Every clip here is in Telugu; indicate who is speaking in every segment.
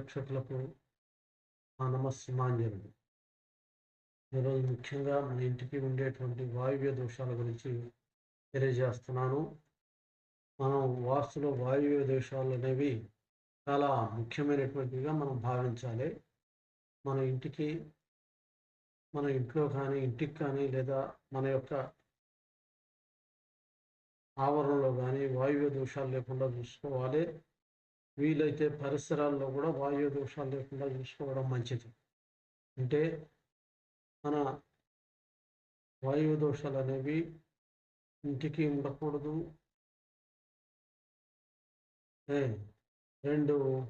Speaker 1: సమస్త ప్రేక్షకులకు నా నమస్సుమాంజనుడు ఈరోజు ముఖ్యంగా మన ఇంటికి ఉండేటువంటి వాయువ్య దోషాల గురించి తెలియజేస్తున్నాను. మనం వాస్తులో వాయువ్య దోషాలు అనేవి చాలా ముఖ్యమైనటువంటివిగా మనం భావించాలి. మన ఇంటికి మన ఇంట్లో కానీ ఇంటికి కానీ లేదా మన యొక్క ఆవరణలో కానీ వాయువ్య దోషాలు లేకుండా చూసుకోవాలి. వీలైతే పరిసరాల్లో కూడా వాయు దోషాలు లేకుండా చూసుకోవడం మంచిది. అంటే మన వాయు దోషాలు అనేవి ఇంటికి ఉండకూడదు. రెండు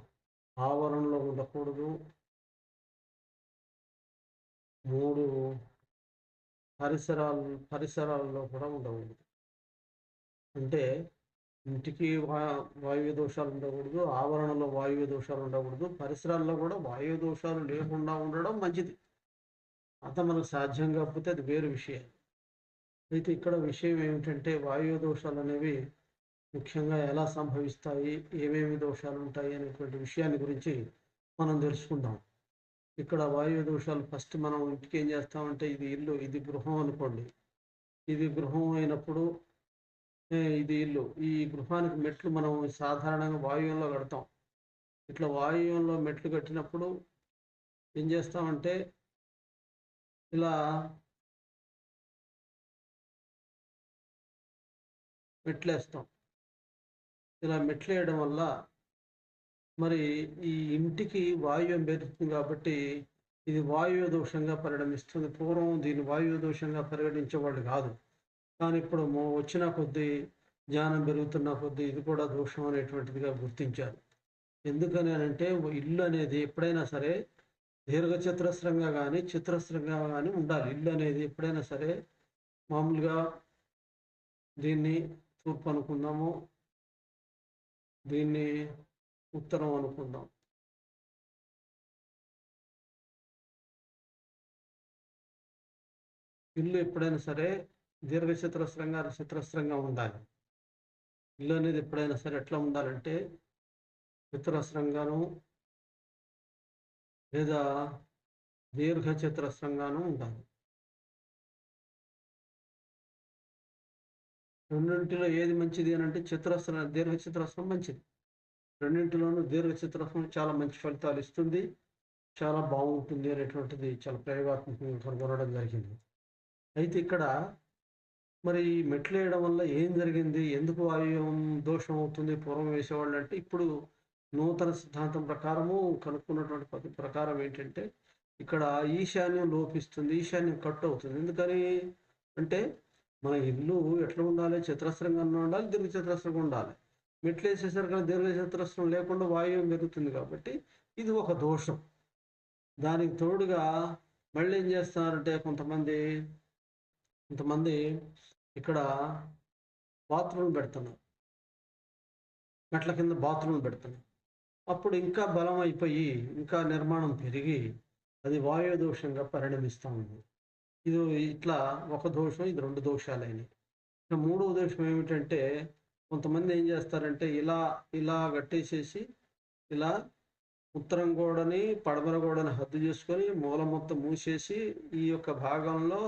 Speaker 1: ఆవరణలో ఉండకూడదు. మూడు పరిసరాలు పరిసరాల్లో కూడా ఉండకూడదు. అంటే ఇంటికి వాయు వాయువ్య దోషాలు ఉండకూడదు ఆవరణలో వాయువ్య దోషాలు ఉండకూడదు పరిసరాల్లో కూడా వాయు దోషాలు లేకుండా ఉండడం మంచిది. అంత మనకు సాధ్యం కాకపోతే అది వేరు విషయం. అయితే ఇక్కడ విషయం ఏమిటంటే వాయువ్య దోషాలు అనేవి ముఖ్యంగా ఎలా సంభవిస్తాయి ఏమేమి దోషాలు ఉంటాయి అనేటువంటి విషయాన్ని గురించి మనం తెలుసుకుందాం. ఇక్కడ వాయువ్య దోషాలు ఫస్ట్ మనం ఇంటికి ఏం చేస్తామంటే ఇది ఇల్లు ఇది గృహం అనుకోండి. ఇది గృహం అయినప్పుడు ఇది ఇల్లు. ఈ గృహానికి మెట్లు మనం సాధారణంగా వాయువ్యంలో కడతాం. ఇట్లా వాయువ్యంలో మెట్లు కట్టినప్పుడు ఏం చేస్తామంటే ఇలా మెట్లేస్తాం. ఇలా మెట్లు వేయడం వల్ల మరి ఈ ఇంటికి వాయువ్యం పెరుగుతుంది కాబట్టి ఇది వాయువు దోషంగా పరిణమిస్తుంది. పూర్వం దీన్ని వాయువ్య దోషంగా పరిగణించేవాళ్ళు కాదు. కానీ ఇప్పుడు వచ్చిన కొద్దీ జ్ఞానం పెరుగుతున్న కొద్దీ ఇది కూడా దోషం అనేటువంటిదిగా గుర్తించారు. ఎందుకని అని అంటే ఇల్లు అనేది ఎప్పుడైనా సరే దీర్ఘ చతురస్రంగా కానీ చిత్రస్రంగా కానీ ఉండాలి. ఇల్లు అనేది ఎప్పుడైనా సరే మామూలుగా దీన్ని తూర్పు అనుకుందాము దీన్ని ఉత్తరం అనుకుందాం. ఇల్లు ఎప్పుడైనా సరే దీర్ఘ చతురస్రంగా చతురస్రంగా ఉండాలి. ఇల్లు అనేది ఎప్పుడైనా సరే ఎట్లా ఉండాలంటే చతురస్రంగాను లేదా దీర్ఘ చతురస్రంగాను ఉండాలి. రెండింటిలో ఏది మంచిది అని అంటే చతురస్ర దీర్ఘ చతురస్రం మంచిది. రెండింటిలోనూ దీర్ఘ చతురస్రం చాలా మంచి ఫలితాలు ఇస్తుంది. చాలా బాగుంటుంది అనేటువంటిది చాలా ప్రయోగాత్మకంగా కనుగొనడం జరిగింది. అయితే ఇక్కడ మరి మెట్లు వేయడం వల్ల ఏం జరిగింది? ఎందుకు వాయువ్యం దోషం అవుతుంది? పూర్వం వేసేవాళ్ళు అంటే ఇప్పుడు నూతన సిద్ధాంతం ప్రకారము కనుక్కున్నటువంటి పద్ధతి ప్రకారం ఏంటంటే ఇక్కడ ఈశాన్యం లోపిస్తుంది ఈశాన్యం కట్ అవుతుంది. ఎందుకని అంటే మన ఇల్లు ఎట్లా ఉండాలి? చతురస్రంగా ఉండాలి దీర్ఘ చతురస్రంగా ఉండాలి. మెట్లు వేసేసరికి దీర్ఘ చతురస్రం లేకుండా వాయువ్యం పెరుగుతుంది కాబట్టి ఇది ఒక దోషం. దానికి తోడుగా మళ్ళీ ఏం చేస్తున్నారంటే కొంతమంది కొంతమంది ఇక్కడ బాత్రూమ్ పెడుతున్నారు. మెట్ల కింద బాత్రూమ్ పెడుతున్నారు. అప్పుడు ఇంకా బలం అయిపోయి ఇంకా నిర్మాణం పెరిగి అది వాయు దోషంగా పరిణమిస్తూ ఉంది. ఇది ఇట్లా ఒక దోషం ఇది రెండు దోషాలైనవి ఇక మూడవ దోషం ఏమిటంటే కొంతమంది ఏం చేస్తారంటే ఇలా ఇలా కట్టేసేసి ఇలా ఉత్తరం గోడని పడమర గోడని హద్దు చేసుకొని మూల మొత్తం మూసేసి ఈ యొక్క భాగంలో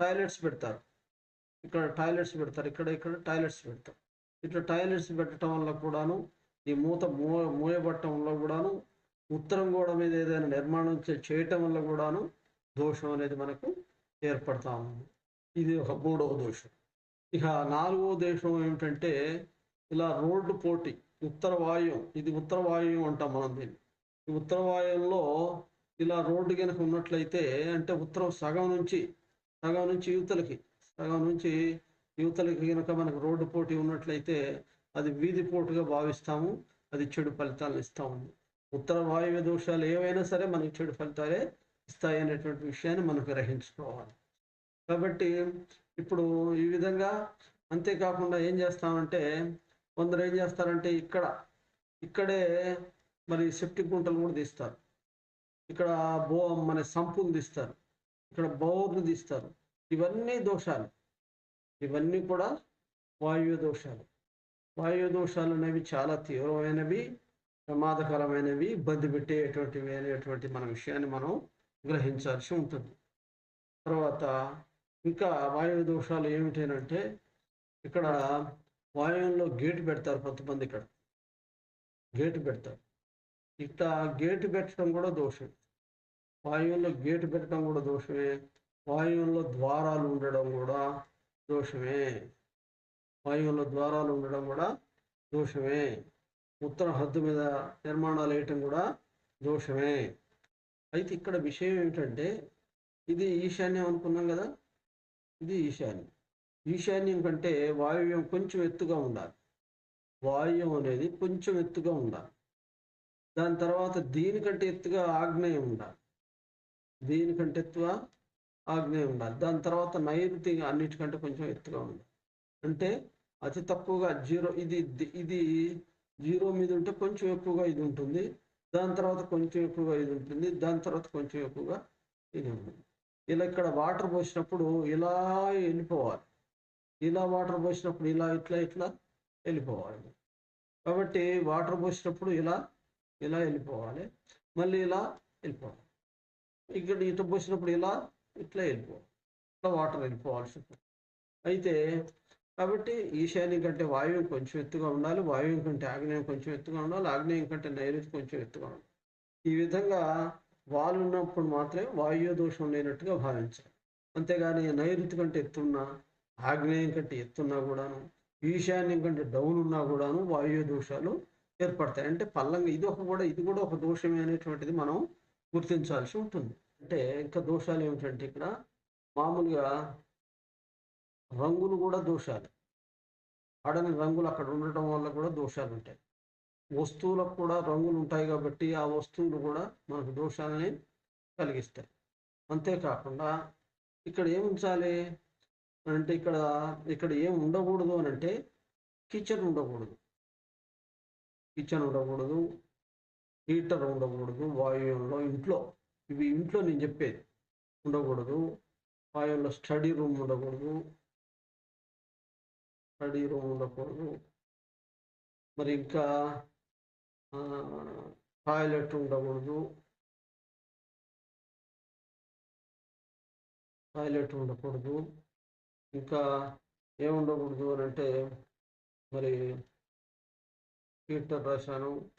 Speaker 1: టాయిలెట్స్ పెడతారు. ఇక్కడ టాయిలెట్స్ పెడతారు ఇక్కడ ఇక్కడ టాయిలెట్స్ పెడతారు. ఇట్లా టాయిలెట్స్ పెట్టడం వల్ల కూడాను ఈ మూత మూ మూయబట్టంలో వల్ల కూడాను ఉత్తరం గోడ మీద ఏదైనా నిర్మాణం చేయటం వల్ల కూడాను దోషం అనేది మనకు ఏర్పడతా ఉంది. ఇది ఒక మూడవ దోషం. ఇక నాలుగవ దోషం ఏమిటంటే ఇలా రోడ్డు పోటీ ఉత్తర వాయువు ఇది ఉత్తర వాయువు అంటాం మనం దీన్ని. ఈ ఉత్తర వాయువులో ఇలా రోడ్డు కనుక ఉన్నట్లయితే అంటే ఉత్తరం సగం నుంచి సగం నుంచి యువతలకి సగం నుంచి యువతలకి కనుక మనకు రోడ్డు పోటీ ఉన్నట్లయితే అది వీధి పోటుగా భావిస్తాము అది చెడు ఫలితాలను ఇస్తూ ఉంది ఉత్తర వాయువ్య దోషాలు ఏవైనా సరే మనకి చెడు ఫలితాలే ఇస్తాయి అనేటువంటి విషయాన్ని మనం గ్రహించుకోవాలి. కాబట్టి ఇప్పుడు ఈ విధంగా అంతేకాకుండా ఏం చేస్తామంటే కొందరు ఏం చేస్తారంటే ఇక్కడ ఇక్కడే మరి సెప్టిక్ గుంటలు కూడా తీస్తారు. ఇక్కడ బో మన సంపులు తీస్తారు. ఇక్కడ బౌర్లు తీస్తారు. ఇవన్నీ దోషాలు. ఇవన్నీ కూడా వాయు దోషాలు. వాయు దోషాలు అనేవి చాలా తీవ్రమైనవి ప్రమాదకరమైనవి ఇబ్బంది పెట్టేటువంటివి అనేటువంటి మన విషయాన్ని మనం గ్రహించాల్సి ఉంటుంది. తర్వాత ఇంకా వాయువు దోషాలు ఏమిటంటే ఇక్కడ వాయువులో గేటు పెడతారు కొంతమంది ఇక్కడ. గేటు పెడతారు. ఇట్లా గేటు పెట్టడం కూడా దోషం. వాయువులో గేటు పెట్టడం కూడా దోషమే. వాయువ్యంలో ద్వారాలు ఉండడం కూడా దోషమే. వాయువులో ద్వారాలు ఉండడం కూడా దోషమే. ఉత్తర హద్దు మీద నిర్మాణాలు వేయటం కూడా దోషమే. అయితే ఇక్కడ విషయం ఏమిటంటే ఇది ఈశాన్యం అనుకున్నాం కదా? ఇది ఈశాన్యం. ఈశాన్యం కంటే వాయువ్యం కొంచెం ఎత్తుగా ఉండాలి. వాయువ్యం అనేది కొంచెం ఎత్తుగా ఉండాలి. దాని తర్వాత దీనికంటే ఎత్తుగా ఆగ్నేయం ఉండాలి. దీనికంటే ఎత్తుగా ఆగ్నేయం ఉండాలి. దాని తర్వాత నైరుతి అన్నిటికంటే కొంచెం ఎత్తుగా ఉండాలి. అంటే అతి తక్కువగా జీరో ఇది ఇది జీరో మీద ఉంటే కొంచెం ఎక్కువగా ఇది ఉంటుంది. దాని తర్వాత కొంచెం ఎక్కువగా ఇది ఉంటుంది. దాని తర్వాత కొంచెం ఎక్కువగా ఇది ఉంటుంది. ఇలా ఇక్కడ వాటర్ పోసినప్పుడు ఇలా వెళ్ళిపోవాలి. ఇలా వాటర్ పోసినప్పుడు ఇలా ఇట్లా ఇట్లా వెళ్ళిపోవాలి. కాబట్టి వాటర్ పోసినప్పుడు ఇలా ఇలా వెళ్ళిపోవాలి. మళ్ళీ ఇలా వెళ్ళిపోవాలి. ఇక్కడ ఇటు పోసినప్పుడు ఇలా ఇట్లా వెళ్ళిపోవాలి ఇట్లా వాటర్ వెళ్ళిపోవాల్సి అయితే కాబట్టి ఈశాన్యం కంటే వాయువు కొంచెం ఎత్తుగా ఉండాలి. వాయువు కంటే ఆగ్నేయం కొంచెం ఎత్తుగా ఉండాలి. ఆగ్నేయం కంటే నైరుతి కొంచెం ఎత్తుగా ఉండాలి. ఈ విధంగా వాళ్ళు ఉన్నప్పుడు మాత్రమే వాయు దోషం లేనట్టుగా భావించాలి. అంతేగాని నైరుతి కంటే ఎత్తున్నా ఆగ్నేయం కంటే ఎత్తున్నా కూడాను ఈశాన్యం కంటే డౌన్ ఉన్నా కూడాను వాయు దోషాలు ఏర్పడతాయి. అంటే పల్లంగా ఇది ఒక కూడా ఇది కూడా ఒక దోషమే అనేటువంటిది మనం గుర్తించాల్సి ఉంటుంది. అంటే ఇంకా దోషాలు ఏమిటంటే ఇక్కడ మామూలుగా రంగులు కూడా దోషాలు. ఆడని రంగులు అక్కడ ఉండటం వల్ల కూడా దోషాలు ఉంటాయి. వస్తువులకు కూడా రంగులు ఉంటాయి కాబట్టి ఆ వస్తువులు కూడా మనకు దోషాలని కలిగిస్తాయి. అంతేకాకుండా ఇక్కడ ఏం ఉంచాలి? అంటే ఇక్కడ ఇక్కడ ఏం ఉండకూడదు అని అంటే కిచెన్ ఉండకూడదు. కిచెన్ ఉండకూడదు. హీటర్ ఉండకూడదు వాయువుల్లో ఇంట్లో ఇవి ఇంట్లో నేను చెప్పేది ఉండకూడదు. వాయువుల్లో స్టడీ రూమ్ ఉండకూడదు. స్టడీ రూమ్ ఉండకూడదు. మరి ఇంకా టాయిలెట్ ఉండకూడదు. టాయిలెట్ ఉండకూడదు. ఇంకా ఏముండకూడదు అని అంటే మరి హీటర్ రాశాను.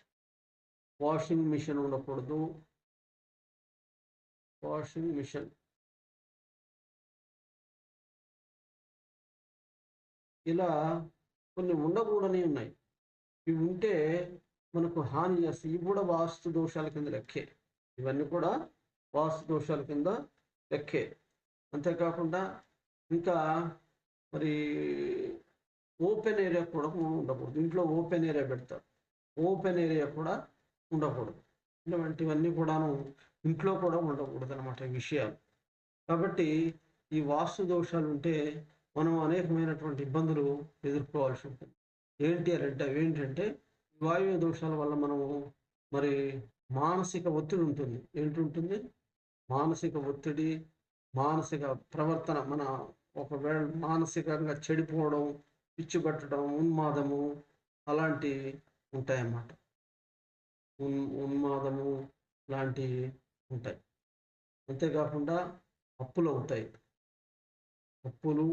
Speaker 1: వాషింగ్ మిషన్ ఉండకూడదు. Washing machine. ఇలా కొన్ని ఉండకూడని ఉన్నాయి. ఇవి ఉంటే మనకు హాని చేస్తాయి ఇవి కూడా వాస్తు దోషాల కింద లెక్కే. ఇవన్నీ కూడా వాస్తు దోషాల కింద లెక్కే. అంతేకాకుండా ఇంకా మరి ఓపెన్ ఏరియా కూడా ఉండకూడదు. ఇంట్లో ఓపెన్ ఏరియా పెడతారు. ఓపెన్ ఏరియా కూడా ఉండకూడదు. ఇటువంటివన్నీ కూడాను ఇంట్లో కూడా ఉండకూడదు అనమాట విషయాలు. కాబట్టి ఈ వాస్తు దోషాలు ఉంటే మనం అనేకమైనటువంటి ఇబ్బందులు ఎదుర్కోవాల్సి ఉంటుంది. ఏంటి అని అంటే ఏంటంటే వాయువ్య దోషాల వల్ల మనము మరి మానసిక ఒత్తిడి ఉంటుంది. ఏంటి ఉంటుంది? మానసిక ఒత్తిడి మానసిక ప్రవర్తన మన ఒకవేళ మానసికంగా చెడిపోవడం పిచ్చిపట్టడం ఉన్మాదము అలాంటివి ఉంటాయన్నమాట. ఉన్ ఉన్మాదము లాంటివి ఉంటాయి. అంతేకాకుండా అప్పులు అవుతాయి. అప్పులు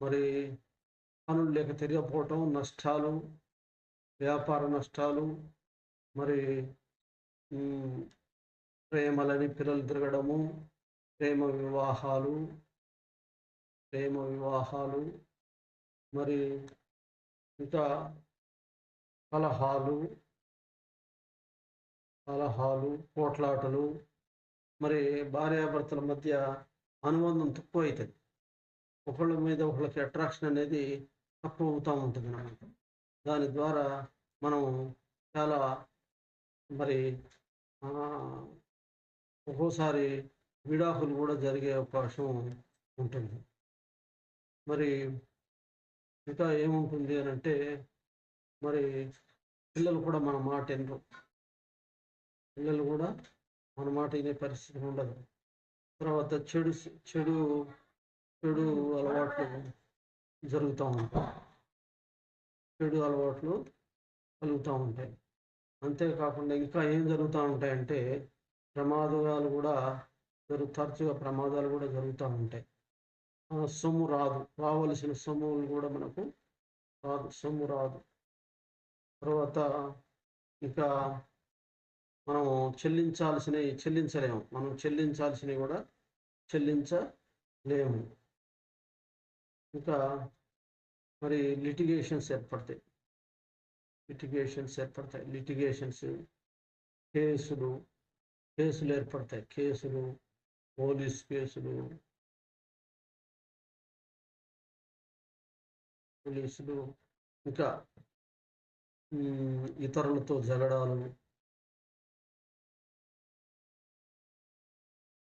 Speaker 1: మరి పనులు లేక తిరగపోవటం నష్టాలు వ్యాపార నష్టాలు మరి ప్రేమలని పిల్లలు తిరగడము ప్రేమ వివాహాలు ప్రేమ వివాహాలు మరి ఇంకా కలహాలు కలహాలు పోట్లాటలు మరి భార్యాభర్తల మధ్య అనుబంధం తక్కువ అవుతుంది ఒకళ్ళ మీద ఒకళ్ళకి అట్రాక్షన్ అనేది తక్కువ అవుతూ ఉంటుంది అనమాట దాని ద్వారా మనం చాలా మరి ఒక్కోసారి విడాకులు కూడా జరిగే అవకాశం ఉంటుంది. మరి ఇంకా ఏముంటుంది అని అంటే మరి పిల్లలు కూడా మన మాట వినరు. పిల్లలు కూడా మన మాట వినే పరిస్థితి ఉండదు. తర్వాత చెడు చెడు చెడు అలవాట్లు జరుగుతూ ఉంటాయి. చెడు అలవాట్లు కలుగుతూ ఉంటాయి. అంతేకాకుండా ఇంకా ఏం జరుగుతూ ఉంటాయంటే ప్రమాదాలు కూడా జరుగు తరచుగా ప్రమాదాలు కూడా జరుగుతూ ఉంటాయి. సొమ్ము రాదు. రావలసిన సొమ్ములు కూడా మనకు రాదు. సొమ్ము రాదు. తర్వాత ఇంకా మనం చెల్లించాల్సినవి చెల్లించలేము. మనం చెల్లించాల్సినవి కూడా చెల్లించలేము. ఇంకా మరి లిటిగేషన్స్ ఏర్పడతాయి. లిటిగేషన్స్ ఏర్పడతాయి. లిటిగేషన్స్ కేసులు కేసులు ఏర్పడతాయి. కేసులు పోలీస్ కేసులు పోలీసులు ఇంకా ఇతరులతో జగడాలు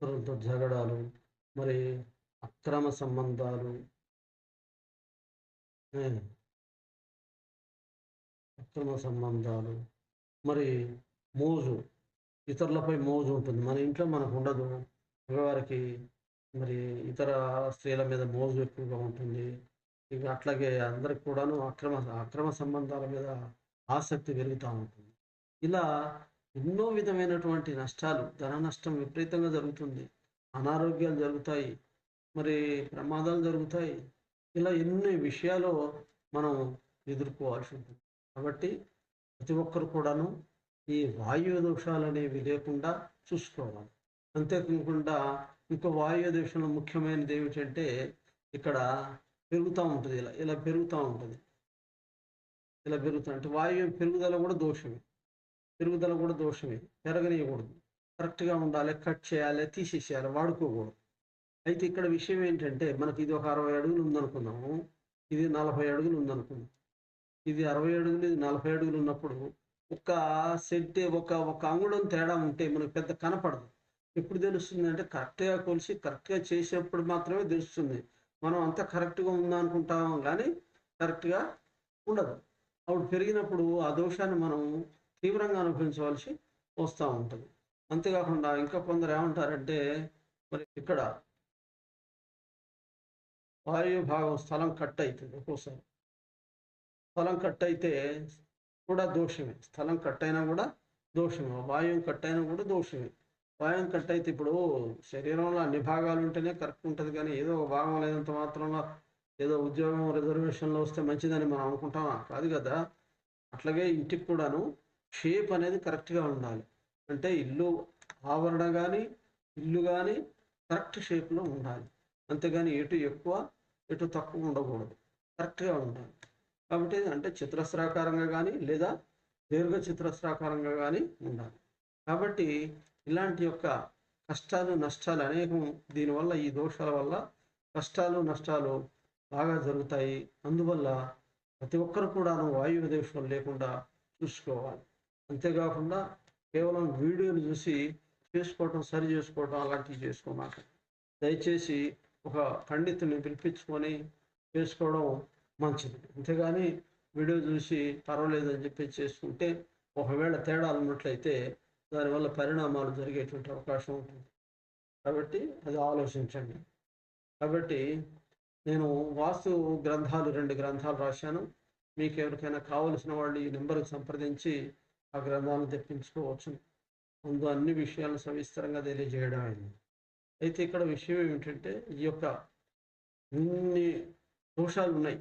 Speaker 1: ఇతరులతో జగడాలు మరి అక్రమ సంబంధాలు. అక్రమ సంబంధాలు. మరి మోజు ఇతరులపై మోజు ఉంటుంది. మన ఇంట్లో మనకు ఉండదు. మగవారికి మరి ఇతర స్త్రీల మీద మోజు ఎక్కువగా ఉంటుంది. ఇక అట్లాగే అందరికి కూడాను అక్రమ అక్రమ సంబంధాల మీద ఆసక్తి పెరుగుతూ ఉంటుంది. ఇలా ఎన్నో విధమైనటువంటి నష్టాలు ధన నష్టం విపరీతంగా జరుగుతుంది. అనారోగ్యాలు జరుగుతాయి. మరి ప్రమాదాలు జరుగుతాయి. ఇలా ఎన్ని విషయాలు మనం ఎదుర్కోవాల్సి ఉంటుంది. కాబట్టి ప్రతి ఒక్కరు కూడాను ఈ వాయు దోషాలు అనేవి లేకుండా చూసుకోవాలి. అంతేకాకుండా ఇంకో వాయు దోషంలో ముఖ్యమైనది ఏమిటంటే ఇక్కడ పెరుగుతూ ఉంటుంది. ఇలా ఇలా పెరుగుతూ ఉంటుంది. ఇలా పెరుగుతూ అంటే వాయు పెరుగుదల కూడా దోషమే. పెరుగుదల కూడా దోషమే. పెరగనీయకూడదు. కరెక్ట్గా ఉండాలి కట్ చేయాలి తీసేసేయాలి వాడుకోకూడదు. అయితే ఇక్కడ విషయం ఏంటంటే మనకి ఇది ఒక అరవై అడుగులు ఉందనుకుందాము. ఇది నలభై అడుగులు ఉందనుకుందాం. ఇది అరవై అడుగులు ఇది నలభై అడుగులు ఉన్నప్పుడు ఒక సెట్ ఒక ఒక అంగుళం తేడా ఉంటే మనకు పెద్ద కనపడదు. ఎప్పుడు తెలుస్తుంది అంటే కరెక్ట్గా కొలిసి కరెక్ట్గా చేసేప్పుడు మాత్రమే తెలుస్తుంది. మనం అంత కరెక్ట్గా ఉందా అనుకుంటాం కానీ కరెక్ట్గా ఉండదు. అప్పుడు పెరిగినప్పుడు ఆ దోషాన్ని మనం తీవ్రంగా అనుభవించవలసి వస్తూ ఉంటుంది. అంతేకాకుండా ఇంకా కొందరు ఏమంటారంటే మరి ఇక్కడ వాయు భాగం స్థలం కట్ అవుతుంది ఒక్కోసారి. స్థలం కట్ అయితే కూడా దోషమే. స్థలం కట్ అయినా కూడా దోషమే. వాయువు కట్ అయినా కూడా దోషమే. వాయువు కట్ అయితే ఇప్పుడు శరీరంలో అన్ని భాగాలు ఉంటేనే కరెక్ట్ ఉంటుంది కానీ ఏదో ఒక భాగం లేనంత మాత్రంలో ఏదో ఉద్యోగం రిజర్వేషన్లో వస్తే మంచిదని మనం అనుకుంటామా? కాదు కదా. అట్లాగే ఇంటికి కూడాను షేప్ అనేది కరెక్ట్గా ఉండాలి. అంటే ఇల్లు ఆవరణ కానీ ఇల్లు కానీ కరెక్ట్ షేప్లో ఉండాలి. అంతేగాని ఎటు ఎక్కువ ఎటు తక్కువ ఉండకూడదు. కరెక్ట్గా ఉండాలి. కాబట్టి అంటే చిత్రస్రాకారంగా కానీ లేదా దీర్ఘ చిత్రస్రాకారంగా కానీ ఉండాలి. కాబట్టి ఇలాంటి యొక్క కష్టాలు నష్టాలు అనేకం దీనివల్ల ఈ దోషాల వల్ల కష్టాలు నష్టాలు బాగా జరుగుతాయి. అందువల్ల ప్రతి ఒక్కరు కూడాను వాయువు దోషం లేకుండా చూసుకోవాలి. అంతేకాకుండా కేవలం వీడియోలు చూసి చేసుకోవటం సరి చేసుకోవటం అలాంటివి చేసుకోమాట దయచేసి ఒక పండితుని పిలిపించుకొని చేసుకోవడం మంచిది. అంతేగాని వీడియో చూసి పర్వాలేదని చెప్పి చేసుకుంటే ఒకవేళ తేడాలు ఉన్నట్లయితే దానివల్ల పరిణామాలు జరిగేటువంటి అవకాశం ఉంటుంది. కాబట్టి అది ఆలోచించండి. కాబట్టి నేను వాస్తు గ్రంథాలు రెండు గ్రంథాలు రాశాను. మీకు ఎవరికైనా కావలసిన వాళ్ళు ఈ నెంబర్కి సంప్రదించి ఆ గ్రంథాలను తెప్పించుకోవచ్చు ముందు అన్ని విషయాలను సవిస్తరంగా తెలియజేయడం అయింది. అయితే ఇక్కడ విషయం ఏమిటంటే ఈ యొక్క ఇన్ని దోషాలు ఉన్నాయి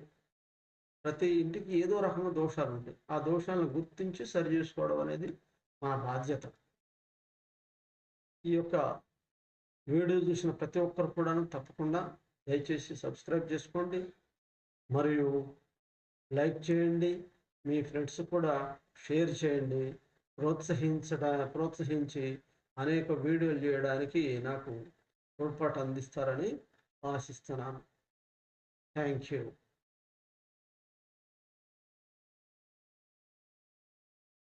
Speaker 1: ప్రతి ఇంటికి ఏదో రకంగా దోషాలు ఉంటాయి ఆ దోషాలను గుర్తించి సరి చేసుకోవడం అనేది మన బాధ్యత. ఈ యొక్క వీడియో చూసిన ప్రతి ఒక్కరు కూడా తప్పకుండా దయచేసి సబ్స్క్రైబ్ చేసుకోండి. మరియు లైక్ చేయండి. మీ ఫ్రెండ్స్ కూడా షేర్ చేయండి ప్రోత్సహించడా ప్రోత్సహించి అనేక వీడియోలు చేయడానికి నాకు తోడ్పాటు అందిస్తారని ఆశిస్తున్నాను. Thank you.